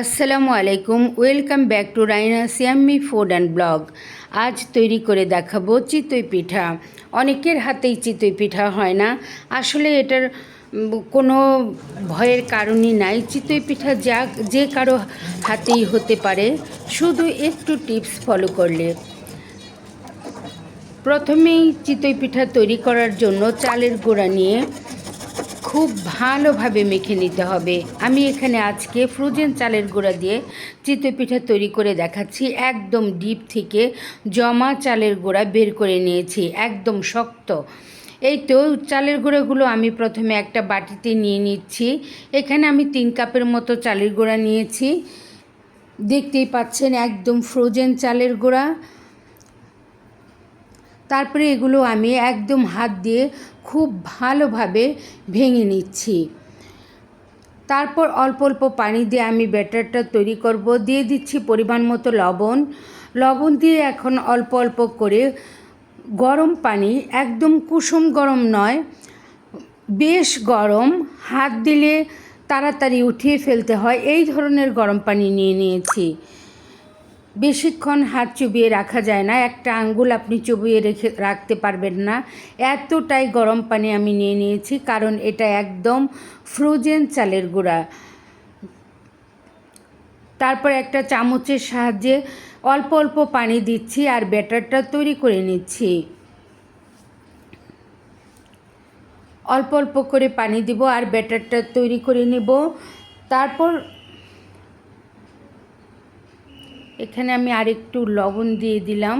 আসসালামু আলাইকুম, welcome back to Raina সিয়াম্মি food and blog. আজ তৈরি করে দেখাবো চিতই পিঠা। অনেকের হাতেই চিতই পিঠা হয় না। আসলে এটার কোনো ভয়ের কারণই নাই। চিতই পিঠা যা, যে কারও হাতেই হতে পারে। শুধু একটু টিপস ফলো করলে। প্রথমেই চিতই পিঠা তৈরি করার জন্য চালের গোড়া নিয়ে খুব ভালোভাবে মেখে নিতে হবে। আমি এখানে আজকে ফ্রোজেন চালের গুঁড়া দিয়ে চিতই পিঠা তৈরি করে দেখাচ্ছি। একদম ডিপ থেকে জমা চালের গুঁড়া বের করে নিয়েছি, একদম শক্ত। এই তো চালের গুঁড়োগুলো আমি প্রথমে একটা বাটিতে নিয়ে নিচ্ছি। এখানে আমি তিন কাপের মতো চালের গুঁড়া নিয়েছি। দেখতেই পাচ্ছেন একদম ফ্রোজেন চালের গুঁড়া। তারপরে এগুলো আমি একদম হাত দিয়ে খুব ভালোভাবে ভেঙে নিচ্ছি। তারপর অল্প অল্প পানি দিয়ে আমি ব্যাটারটা তৈরি করব। দিয়ে দিচ্ছি পরিমাণ মতো লবণ। লবণ দিয়ে এখন অল্প অল্প করে গরম পানি, একদম কুসুম গরম নয়, বেশ গরম, হাত দিলে তাড়াতাড়ি উঠিয়ে ফেলতে হয়। এই ধরনের গরম পানি নিয়ে নিয়েছি। বেশিক্ষণ হাত চুবিয়ে রাখা যায় না, একটা আঙ্গুল আপনি চুবিয়ে রেখে রাখতে পারবেন না। এতটাই গরম পানি আমি নিয়ে নিয়েছি, কারণ এটা একদম ফ্রোজেন চালের গুঁড়া। তারপর একটা চামচের সাহায্যে অল্প অল্প পানি দিচ্ছি আর ব্যাটারটা তৈরি করে নিচ্ছি। অল্প অল্প করে পানি দিব আর ব্যাটারটা তৈরি করে নেব। তারপর এখানে আমি আরেকটু লবণ দিয়ে দিলাম।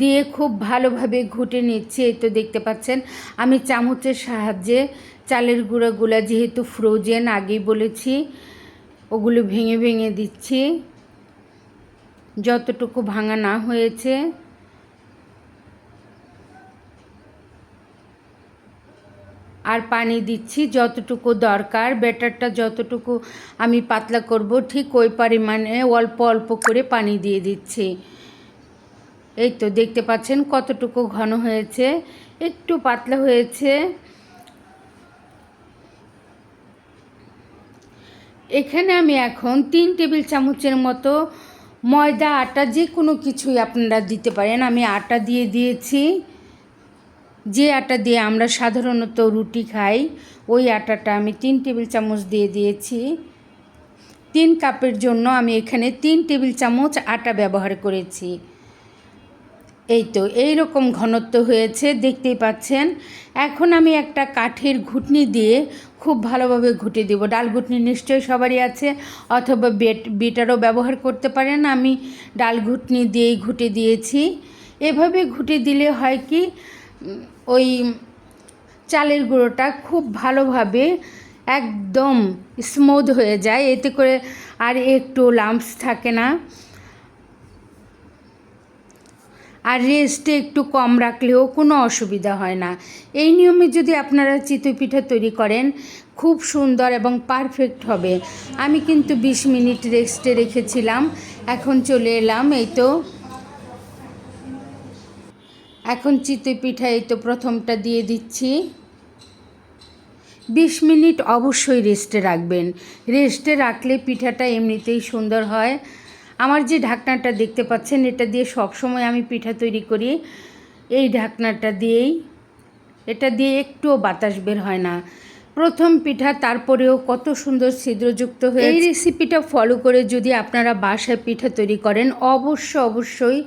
দিয়ে খুব ভালোভাবে ঘুটে নিচ্ছি, এই তো দেখতে পাচ্ছেন। আমি চামচের সাহায্যে চালের গুঁড়োগুলো যেহেতু ফ্রোজেন আগেই বলেছি, ওগুলো ভেঙে ভেঙে দিচ্ছি। যতটুকু ভাঙা না হয়েছে আর পানি দিচ্ছি যতটুকু দরকার। ব্যাটারটা যতটুকু আমি পাতলা করব, ঠিক ওই পরিমাণে অল্প অল্প করে পানি দিয়ে দিচ্ছি। এই তো দেখতে পাচ্ছেন কতটুকু ঘন হয়েছে। একটু পাতলা হয়েছে। এখানে আমি এখন তিন টেবিল চামচের মতো ময়দা, আটা যে কোনো কিছুই আপনারা দিতে পারেন। আমি আটা দিয়ে দিয়েছি। যে আটা দিয়ে আমরা সাধারণত রুটি খাই, ওই আটাটা আমি তিন টেবিল চামচ দিয়ে দিয়েছি। তিন কাপের জন্য আমি এখানে তিন টেবিল চামচ আটা ব্যবহার করেছি। এই তো, এই রকম ঘনত্ব হয়েছে, দেখতেই পাচ্ছেন। এখন আমি একটা কাঠের ঘুটনি দিয়ে খুব ভালোভাবে ঘুটে দেবো। ডাল ঘুটনি নিশ্চয়ই সবারই আছে, অথবা বেট, বেটারও ব্যবহার করতে পারেন। আমি ডাল ঘুটনি দিয়েই ঘুটে দিয়েছি। এভাবে ঘুটে দিলে হয় কি ওই চালের গুঁড়োটা খুব ভালোভাবে একদম স্মুথ হয়ে যায়। এতে করে আর একটু লাম্পস থাকে না। আর রেস্টে একটু কম রাখলেও কোনো অসুবিধা হয় না। এই নিয়মে যদি আপনারা চিতই পিঠা তৈরি করেন, খুব সুন্দর এবং পারফেক্ট হবে। আমি কিন্তু বিশ মিনিট রেস্টে রেখেছিলাম। এখন চলে এলাম, এই তো। এখন চিতই পিঠা এই তো প্রথমটা দিয়ে দিচ্ছি। বিশ মিনিট অবশ্যই রেস্টে রাখবেন। রেস্টে রাখলে পিঠাটা এমনিতেই সুন্দর হয়। আমার যে ঢাকনাটা দেখতে পাচ্ছেন, এটা দিয়ে সবসময় আমি পিঠা তৈরি করি। এই ঢাকনাটা দিয়েই। এটা দিয়ে একটুও বাতাস বের হয় না। প্রথম পিঠা তারপরেও কত সুন্দর ছিদ্রযুক্ত হয়ে এই রেসিপিটা ফলো করে যদি আপনারা বাসায় পিঠা তৈরি করেন, অবশ্য অবশ্যই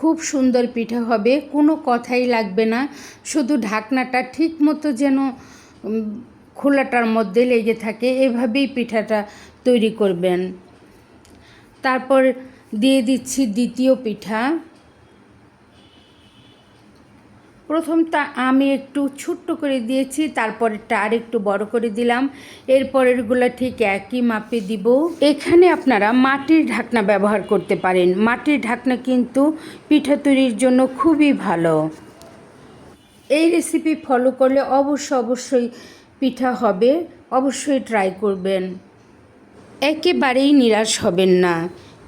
খুব সুন্দর পিঠে হবে, কোনো কথাই লাগবে না। শুধু ঢাকনাটা ঠিক মতো যেন খোলাটার মধ্যে লেগে থাকে, এভাবেই পিঠাটা তৈরি করবেন। তারপর দিয়ে দিচ্ছি দ্বিতীয় পিঠা। প্রথমটা আমি একটু ছোট্ট করে দিয়েছি, তারপরেরটা আর একটু বড় করে দিলাম। এরপরেরগুলো ঠিক একই মাপে দিব। এখানে আপনারা মাটির ঢাকনা ব্যবহার করতে পারেন। মাটির ঢাকনা কিন্তু পিঠা তৈরির জন্য খুবই ভালো। এই রেসিপি ফলো করলে অবশ্য অবশ্যই পিঠা হবে। অবশ্যই ট্রাই করবেন। একেবারেই নিরাশ হবেন না।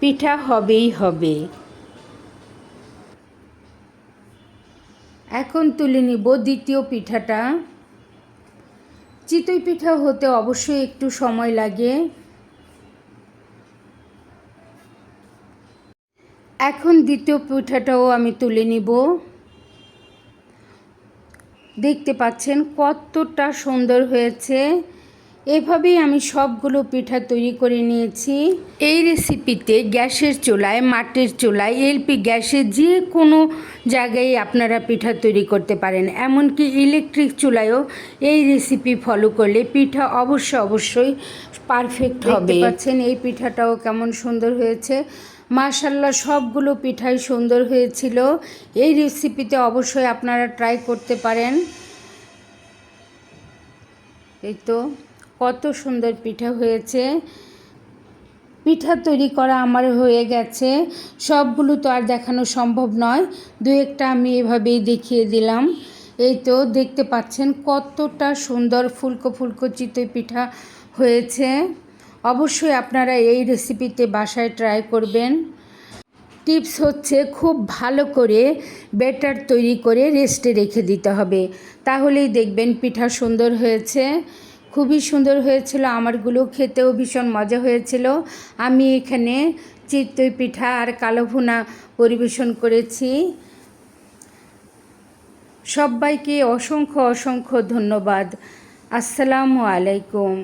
পিঠা হবেই হবে। এখন তুলে নিব দ্বিতীয় পিঠাটা। চিতই পিঠা হতে অবশ্যই একটু সময় লাগে। এখন দ্বিতীয় পিঠাটাও আমি তুলে নিব। দেখতে পাচ্ছেন কতটা সুন্দর হয়েছে। এভাবেই আমি সবগুলো পিঠা তৈরি করে নিয়েছি। এই রেসিপিতে গ্যাসের চুলায় মাটির চুলায় এলপি গ্যাসে যে কোনো জায়গায় আপনারা পিঠা তৈরি করতে পারেন। এমনকি ইলেকট্রিক চুলায়ও এই রেসিপি ফলো করলে পিঠা অবশ্য অবশ্যই পারফেক্ট হবে। পাচ্ছেন এই পিঠাটাও কেমন সুন্দর হয়েছে। মাশাল্লাহ সবগুলো পিঠাই সুন্দর হয়েছিল। এই রেসিপিতে অবশ্যই আপনারা ট্রাই করতে পারেন। এই তো। কত সুন্দর পিঠা হয়েছে। পিঠা তৈরি করা আমার হয়ে গেছে। সবগুলো তো আর দেখানো সম্ভব নয়। দু একটা আমি এভাবেই দেখিয়ে দিলাম। এই তো দেখতে পাচ্ছেন কতটা সুন্দর ফুলকো ফুলকো চিতই পিঠা হয়েছে। অবশ্যই আপনারা এই রেসিপিতে বাসায় ট্রাই করবেন। টিপস হচ্ছে খুব ভালো করে ব্যাটার তৈরি করে রেস্টে রেখে দিতে হবে। তাহলেই দেখবেন পিঠা সুন্দর হয়েছে। খুবই সুন্দর হয়েছিল আমারগুলো খেতেও ভীষণ মজা হয়েছিল। আমি এখানে চিত্তই পিঠা আর কালো ভুনা পরিবেশন করেছি। সবাইকে অসংখ্য অসংখ্য ধন্যবাদ। আসসালামু আলাইকুম।